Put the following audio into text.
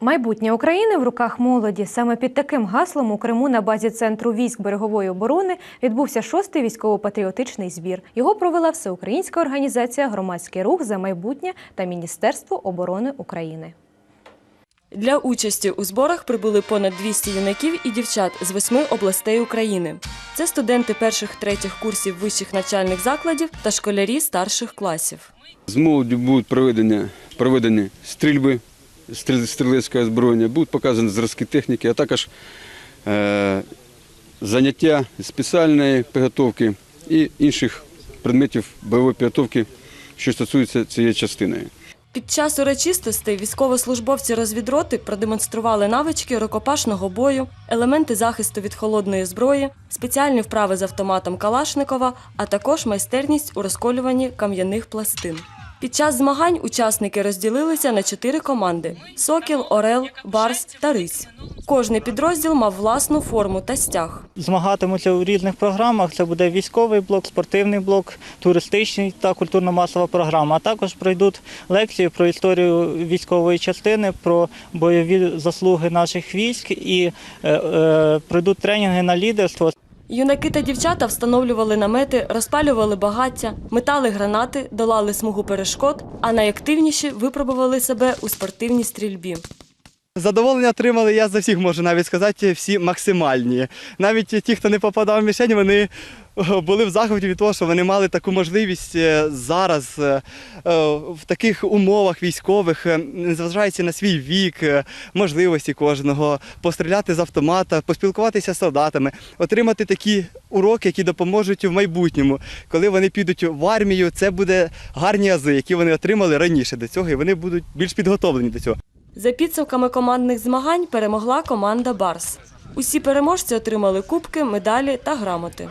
Майбутнє України в руках молоді. Саме під таким гаслом у Криму на базі центру військ берегової оборони відбувся шостий військово-патріотичний збір. Його провела всеукраїнська організація Громадський рух за майбутнє та Міністерство оборони України. Для участі у зборах прибули понад 200 юнаків і дівчат з восьми областей України. Це студенти перших третіх курсів вищих навчальних закладів та школярі старших класів. З молоді будуть проведені, проведені стрільби, стріл- стрілецьке озброєння, будуть показані зразки техніки, а також е, заняття спеціальної підготовки і інших предметів бойової підготовки, що стосуються цієї частини. Під час урочистостей військовослужбовці розвідроти продемонстрували навички рукопашного бою, елементи захисту від холодної зброї, спеціальні вправи з автоматом Калашникова, а також майстерність у розколюванні кам'яних пластин. Під час змагань учасники розділилися на чотири команди: Сокіл, Орел, Барс та Рись. Кожний підрозділ мав власну форму та стяг. Змагатимуться у різних програмах. Це буде військовий блок, спортивний блок, туристичний та культурно-масова програма. А також пройдуть лекції про історію військової частини, про бойові заслуги наших військ і е, е, пройдуть тренінги на лідерство. Юнаки та дівчата встановлювали намети, розпалювали багаття, метали гранати, долали смугу перешкод, а найактивніші випробували себе у спортивній стрільбі. Задоволення отримали, я за всіх можу навіть сказати, всі максимальні. Навіть ті, хто не попадав в мішень, вони були в захваті від того, що вони мали таку можливість е, зараз е, е, в таких умовах військових, е, незважаючи на свій вік, е, можливості кожного, постріляти з автомата, поспілкуватися з солдатами, отримати такі уроки, які допоможуть в майбутньому. Коли вони підуть в армію, це буде гарні ази, які вони отримали раніше до цього, і вони будуть більш підготовлені до цього. За підсумками командних змагань перемогла команда Барс. Усі переможці отримали кубки, медалі та грамоти.